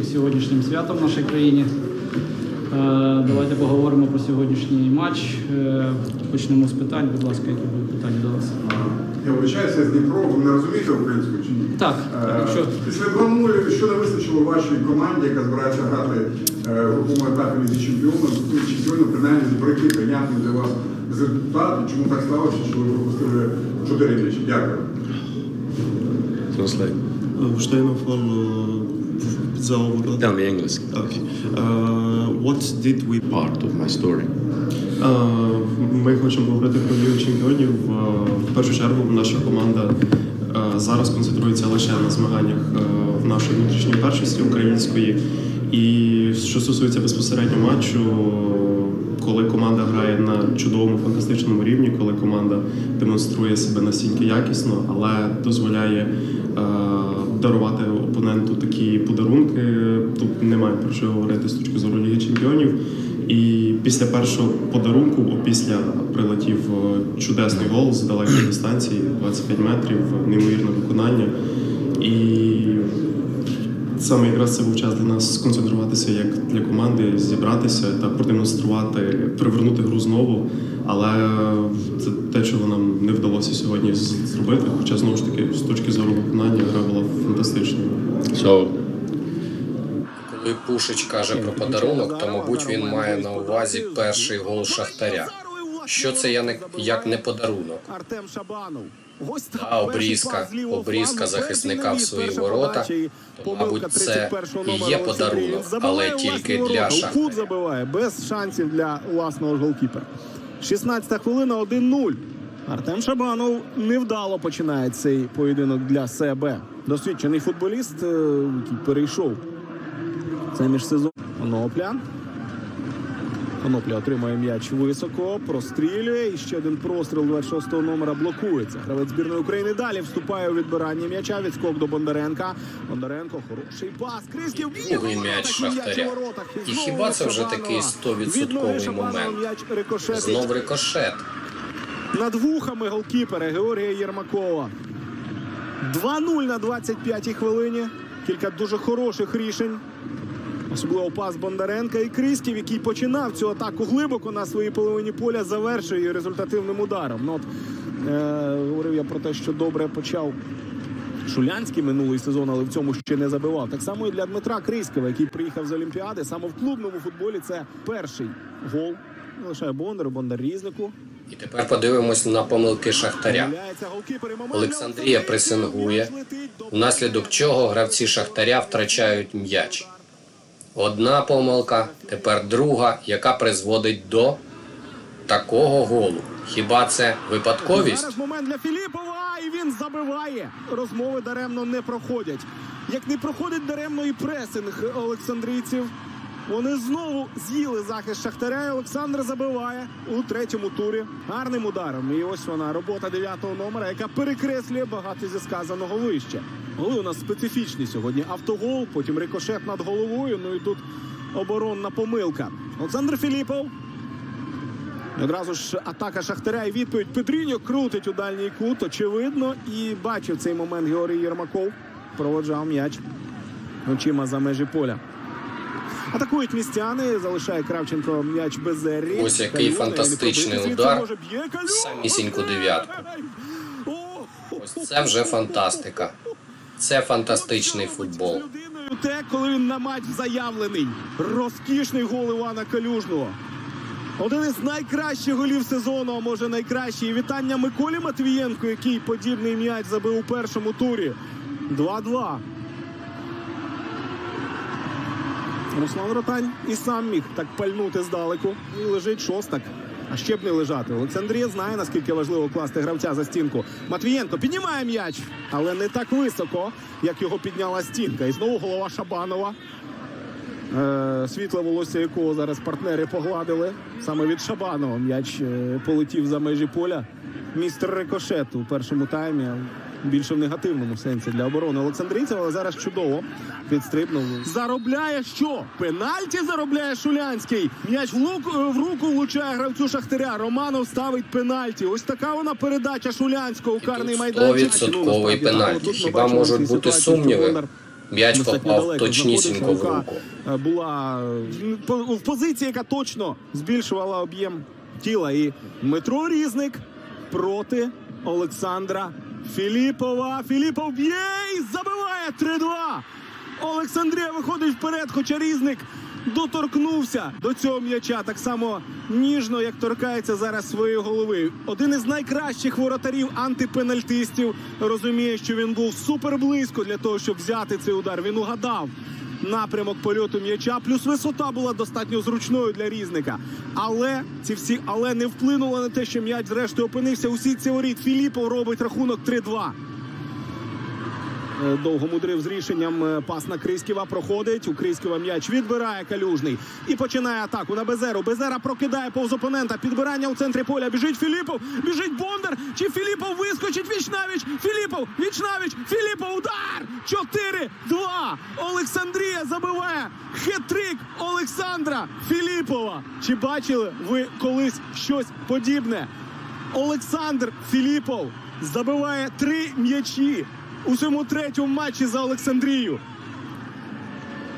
всіх сьогоднішнім святом в нашій країні. Е, Давайте поговоримо про сьогоднішній матч. Е, Почнемо з питань. Будь ласка, які будуть питання до вас? Я вибачаюся з Дніпро, ви не розумієте українську чи ні? Так, Е, якщо Після 2-0, що не вистачило вашій команді, яка збирається грати в груповому етапі Лізі чемпіонів, чемпіонів, принаймні зберегти прийнятний для вас результат, чому так сталося, що ви пропустили 4 м'ячі? Дякую. Translate. Uh, Uh, Zauber. Tell me English. Okay. Uh, what did we Part of my story. Uh, Ми хочемо говорити про Лігу чемпіонів. Uh, В першу чергу наша команда uh, зараз концентрується лише на змаганнях uh, в нашій внутрішній першості української. І що стосується безпосередньо матчу, коли команда грає на чудовому фантастичному рівні, коли команда демонструє себе настільки якісно, але дозволяє е, дарувати опоненту такі подарунки, тут немає про що говорити з точки зору Ліги Чемпіонів. І після першого подарунку, опісля прилетів е, чудесний гол з далекої дистанції, 25 метрів, неймовірне виконання. І Саме якраз це був час для нас сконцентруватися як для команди, зібратися та продемонструвати, привернути гру знову. Але це те, чого нам не вдалося сьогодні зробити. Хоча знову ж таки, з точки зору виконання, гра була фантастичною. So, Коли Пушич каже про подарунок, то мабуть він має на увазі перший гол Шахтаря. Що це я не як не подарунок? Артем Шабанов. А обрізка, обрізка захисника в свої ворота, то, помилка мабуть, це 31-го і є подарунок, але тільки для Шахтаря. забиває без шансів для власного голкіпера. 16 хвилина 1-0. Артем Шабанов невдало починає цей поєдинок для себе. Досвідчений футболіст, е, який перейшов це міжсезон. Конопля. Конопля отримує м'яч високо, прострілює. І ще один простріл 26-го номера блокується. Гравець збірної України далі вступає у відбирання м'яча. Відскок до Бондаренка. Бондаренко, хороший пас. Крисків б'є м'яч Шахтаря. І хіба це вже такий 100% Від момент? Знов рикошет. над вухами голкіпера Георгія Єрмакова. 2-0 на 25-й хвилині. Кілька дуже хороших рішень. Особливо пас Бондаренка і Крисків, який починав цю атаку глибоко на своїй половині поля, завершує її результативним ударом. Ну, от, е, говорив я про те, що добре почав Шулянський минулий сезон, але в цьому ще не забивав. Так само і для Дмитра Криськова, який приїхав з Олімпіади. Саме в клубному футболі це перший гол. Не лише Бондару, Бондар Різнику. І тепер подивимось на помилки Шахтаря. Олександрія пресингує, внаслідок чого гравці Шахтаря втрачають м'яч. Одна помилка, тепер друга, яка призводить до такого голу. Хіба це випадковість? Зараз момент для Філіпова, і він забиває. Розмови даремно не проходять. Як не проходить даремно і пресинг олександрійців. Вони знову з'їли захист Шахтаря. і Олександр забиває у третьому турі гарним ударом. І ось вона робота дев'ятого номера, яка перекреслює багато зі сказаного вище. Голи у нас специфічні сьогодні. Автогол, потім рикошет над головою. Ну і тут оборонна помилка. Олександр Філіпов Одразу ж атака Шахтаря і відповідь Петріньо крутить у дальній кут, очевидно, і бачив цей момент Георгій Єрмаков. Проводжав м'яч очима за межі поля. Атакують містяни, залишає Кравченко м'яч без зеррі. Ось який фантастичний удар. Самісіньку дев'ятку. Ось це вже фантастика. Це фантастичний футбол. те, коли він на матч заявлений. Розкішний гол Івана Калюжного. Один із найкращих голів сезону, а може найкращий. І вітання Миколі Матвієнку, який подібний м'яч забив у першому турі. 2-2. Руслан Ротань і сам міг так пальнути здалеку. І лежить шостак. А ще б не лежати. Олександрія знає, наскільки важливо класти гравця за стінку. Матвієнко піднімає м'яч, але не так високо, як його підняла стінка. І знову голова Шабанова. Е, світле волосся якого зараз партнери погладили. Саме від Шабанова м'яч е, полетів за межі поля. Містер Рикошет у першому таймі. Більше в негативному сенсі для оборони Олександрійців, але зараз чудово підстрибнув. Заробляє що? Пенальті заробляє Шулянський. М'яч в, лук, е, в руку влучає гравцю Шахтаря. Романов ставить пенальті. Ось така вона передача Шулянського у карний майданчик. 100% Ну, пенальті. Хіба можуть бути сумніви? М'яч попав далеко точнісінько в руку. Е, була е, в позиції, яка точно збільшувала об'єм тіла. І Дмитро Різник проти Олександра Філіпова. Філіпов б'є і забиває 3-2. Олександрія виходить вперед, хоча Різник доторкнувся до цього м'яча так само ніжно, як торкається зараз своєї голови. Один із найкращих воротарів антипенальтистів розуміє, що він був супер близько для того, щоб взяти цей удар. Він угадав напрямок польоту м'яча, плюс висота була достатньо зручною для різника. Але ці всі але не вплинуло на те, що м'яч зрештою опинився у сітці воріт. Філіпов робить рахунок 3-2. Е, Довго мудрив з рішенням е, пас на Крисківа проходить. У Крисківа м'яч відбирає калюжний і починає атаку на Безеру. Безера прокидає повз опонента. Підбирання у центрі поля. Біжить Філіпов, біжить Бондар. Чи Філіпов вискочить вічнавіч? Філіпов, вічнавіч, Філіпов, удар! 4-2. Олександрія забиває хет-трик Олександра Філіпова. Чи бачили ви колись щось подібне? Олександр Філіпов забиває три м'ячі у цьому третьому матчі за Олександрію.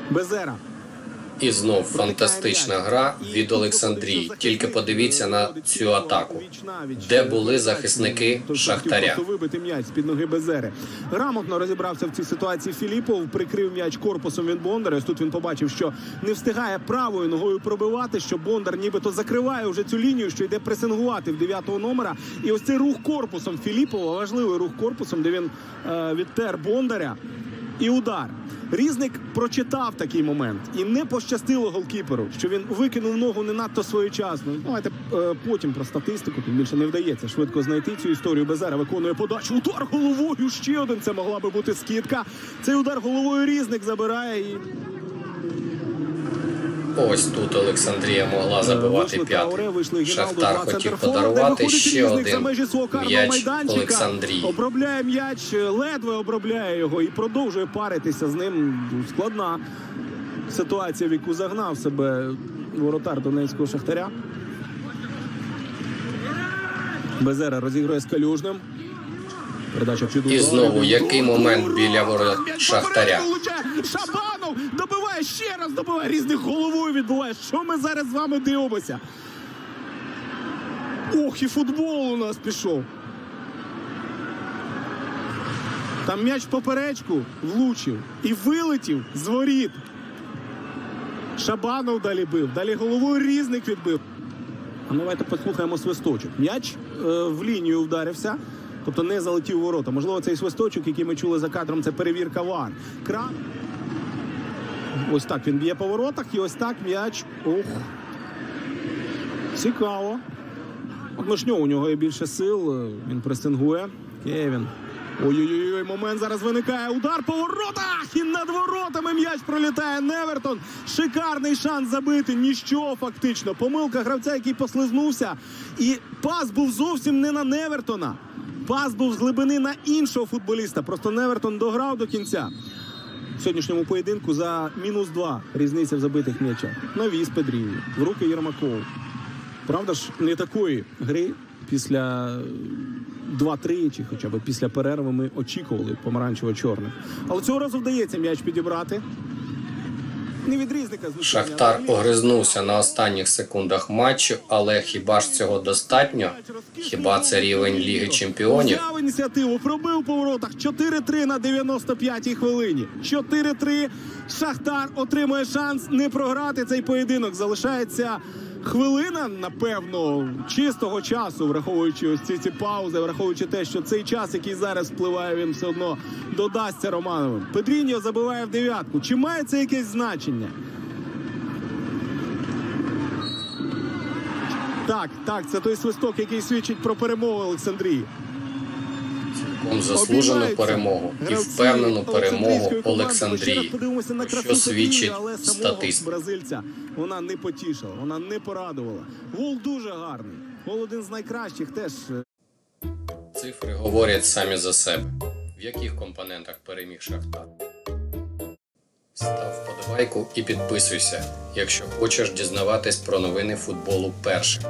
Безера. І знов фантастична гра від Олександрії. Тільки подивіться на цю атаку. Де були захисники Шахтаря? Вибити м'яч з під ноги Безери. Грамотно розібрався в цій ситуації Філіпов, прикрив м'яч корпусом від Бондаря. Ось тут він побачив, що не встигає правою ногою пробивати, що Бондар нібито закриває вже цю лінію, що йде пресингувати в дев'ятого номера. І ось цей рух корпусом Філіпова, важливий рух корпусом, де він е, відтер Бондаря. І удар. Різник прочитав такий момент і не пощастило голкіперу, що він викинув ногу не надто своєчасно. Давайте е, потім про статистику. Тут більше не вдається швидко знайти цю історію. Безера виконує подачу. Удар головою. Ще один. Це могла би бути скидка. Цей удар головою різник забирає і Ось тут Олександрія могла забивати Вийшли п'ятий. Шахтар хотів подарувати ще один м'яч. Олександрії. Обробляє м'яч, ледве обробляє його і продовжує паритися з ним. Складна ситуація, в яку загнав себе воротар Донецького Шахтаря. Безера розігрує з Калюжним. Передача. І знову, який момент біля ворот Шахтаря? попереду влучає. Шабанов добиває раз, різних головою відбуває. Що ми зараз з вами дивимося? Ох, і футбол у нас пішов. Там м'яч поперечку влучив і вилетів з воріт. Шабанов далі бив, далі головою різник відбив. А давайте послухаємо свисточок. М'яч е, в лінію вдарився, тобто не залетів у ворота. Можливо, цей свисточок, який ми чули за кадром, це перевірка вар. Кран. Ось так він б'є по воротах, і ось так м'яч. Ох. Цікаво. Мишньо, у нього є більше сил. Він пресингує. Кевін. Ой-ой-ой, момент зараз виникає. Удар по воротах! І над воротами м'яч пролітає Невертон. Шикарний шанс забити. Ніщо фактично. Помилка гравця, який послизнувся. І пас був зовсім не на Невертона. Пас був з глибини на іншого футболіста. Просто Невертон дограв до кінця. Сьогоднішньому поєдинку за мінус два різниця в забитих м'ячах. Навіс Педрівні, в руки Єрмакову. Правда ж, не такої гри після 2-3, чи хоча б після перерви ми очікували помаранчево-чорних. Але цього разу вдається м'яч підібрати. Не від різника, звичайно. Шахтар огризнувся на останніх секундах матчу, але хіба ж цього достатньо? Хіба це рівень Ліги Чемпіонів? Взяв ініціативу, пробив по воротах 4-3 на 95-й хвилині. 4-3. Шахтар отримує шанс не програти цей поєдинок. Залишається хвилина, напевно, чистого часу, враховуючи ось ці, ці паузи, враховуючи те, що цей час, який зараз впливає, він все одно додасться Романовим. Педріньо забиває в дев'ятку. Чи має це якесь значення? Так, так, це той свисток, який свідчить про перемогу Олександрії. Заслужену перемогу і впевнену перемогу Олександрії, що свідчить статистика. бразильця вона не потішила, вона не порадувала. Гол дуже гарний. Гол один з найкращих теж. Цифри говорять самі за себе. В яких компонентах переміг Шахтар? Став вподобайку і підписуйся, якщо хочеш дізнаватись про новини футболу першим.